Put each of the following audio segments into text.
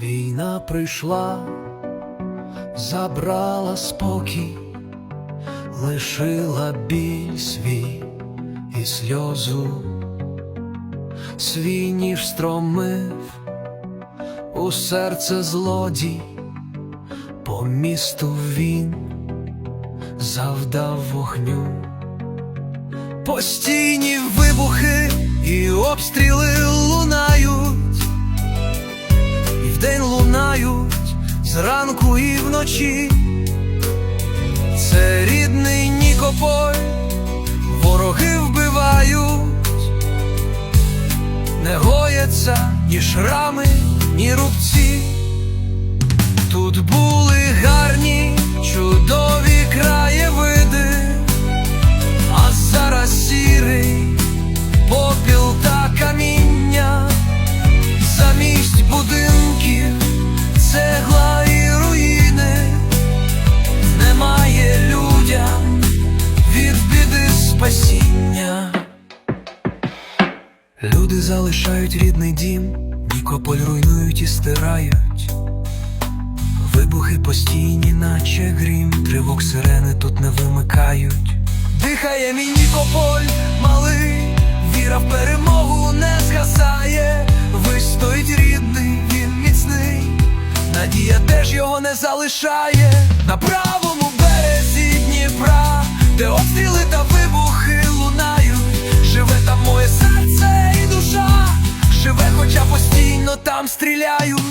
Війна прийшла, забрала спокій, лишила біль свій і сльозу, свій ніж стромив у серце злодій, по місту він завдав вогню, постійні вибухи і обстріли лунають і вдень лунають зранку і вночі. Це рідний Нікополь, вороги вбивають, не гояться ні шрами, ні рубці. Тут були гарні, Залишають рідний дім, Нікополь руйнують і стирають. Вибухи постійні, наче грім, тривог сирени тут не вимикають. Дихає мій Нікополь малий, віра в перемогу не згасає. Вистоїть рідний, він міцний, надія теж його не залишає. На правому березі Дніпра, де обстріли та вибухи стріляють. Тут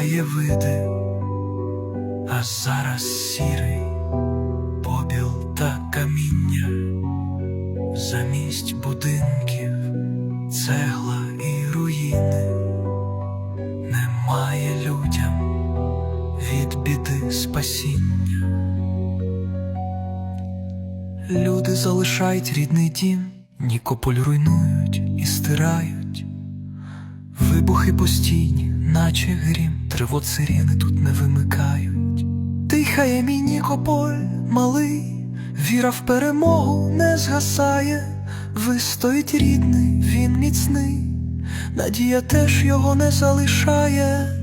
чудові краєвиди, а зараз сірий побіл та каміння, замість будинків, цегла і руїни, немає людям від біди спасіння. Люди залишають рідний дім, Нікополь руйнують і стирають. Вибухи постійні, наче грім, тривот сирени тут не вимикають. Тихає мій Нікополь малий, віра в перемогу не згасає. Вистоїть рідний, він міцний, надія теж його не залишає.